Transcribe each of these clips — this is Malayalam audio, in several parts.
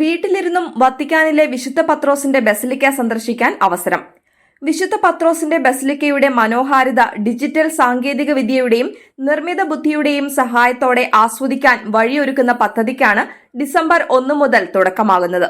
വീട്ടിലിരുന്നും വത്തിക്കാനിലെ വിശുദ്ധ പത്രോസിന്റെ ബസലിക്ക സന്ദർശിക്കാൻ അവസരം. വിശുദ്ധ പത്രോസിന്റെ ബസലിക്കയുടെ മനോഹാരിത ഡിജിറ്റൽ സാങ്കേതിക വിദ്യയുടെയും നിർമ്മിത ബുദ്ധിയുടെയും സഹായത്തോടെ ആസ്വദിക്കാൻ വഴിയൊരുക്കുന്ന പദ്ധതിക്കാണ് ഡിസംബർ ഒന്ന് മുതൽ തുടക്കമാകുന്നത്.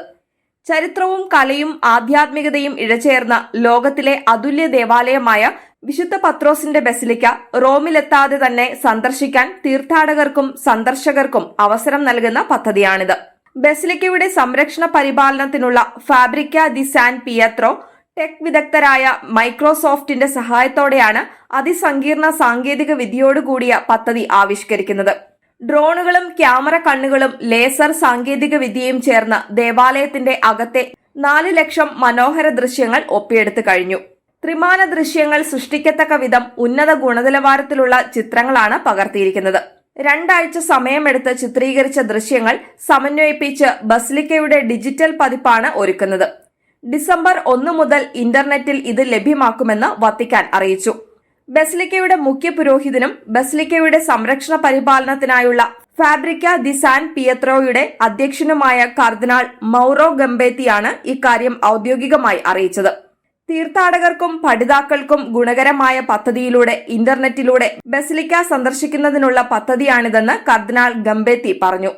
ചരിത്രവും കലയും ആധ്യാത്മികതയും ഇഴചേർന്ന ലോകത്തിലെ അതുല്യ ദേവാലയമായ വിശുദ്ധ പത്രോസിന്റെ ബസിലിക്ക റോമിലെത്താതെ തന്നെ സന്ദർശിക്കാൻ തീർത്ഥാടകർക്കും സന്ദർശകർക്കും അവസരം നൽകുന്ന പദ്ധതിയാണിത്. ബസിലിക്കയുടെ സംരക്ഷണ പരിപാലനത്തിനുള്ള Fabbrica di San Pietro tech വിദഗ്ധരായ മൈക്രോസോഫ്റ്റിന്റെ സഹായത്തോടെയാണ് അതിസങ്കീർണ സാങ്കേതിക വിദ്യയോടുകൂടിയ പദ്ധതി ആവിഷ്കരിക്കുന്നത്. ഡ്രോണുകളും ക്യാമറ കണ്ണുകളും ലേസർ സാങ്കേതിക വിദ്യയും ചേർന്ന് ദേവാലയത്തിന്റെ അകത്തെ നാല് ലക്ഷം മനോഹര ദൃശ്യങ്ങൾ ഒപ്പിയെടുത്തു കഴിഞ്ഞു. ത്രിമാന ദൃശ്യങ്ങൾ സൃഷ്ടിക്കത്തക്ക വിധം ഉന്നത ഗുണനിലവാരത്തിലുള്ള ചിത്രങ്ങളാണ് പകർത്തിയിരിക്കുന്നത്. രണ്ടാഴ്ച സമയമെടുത്ത് ചിത്രീകരിച്ച ദൃശ്യങ്ങൾ സമന്വയിപ്പിച്ച് ബസ്ലിക്കയുടെ ഡിജിറ്റൽ പതിപ്പാണ് ഒരുക്കുന്നത്. ഡിസംബർ ഒന്ന് മുതൽ ഇന്റർനെറ്റിൽ ഇത് ലഭ്യമാക്കുമെന്ന് വത്തിക്കാൻ അറിയിച്ചു. ബസ്ലിക്കയുടെ മുഖ്യ പുരോഹിതനും ബസ്ലിക്കയുടെ സംരക്ഷണ പരിപാലനത്തിനായുള്ള ഫാബ്രിക്ക ദി സാൻ പിയത്രോയുടെ അധ്യക്ഷനുമായ കർദിനാൾ മൗറോ ഗംബേത്തിയാണ് ഇക്കാര്യം ഔദ്യോഗികമായി അറിയിച്ചത്. തീർത്ഥാടകർക്കും പഠിതാക്കൾക്കും ഗുണകരമായ പദ്ധതിയിലൂടെ ഇന്റർനെറ്റിലൂടെ ബസിലിക്ക സന്ദർശിക്കുന്നതിനുള്ള പദ്ധതിയാണിതെന്ന് കർദിനാൾ ഗംബേത്തി പറഞ്ഞു.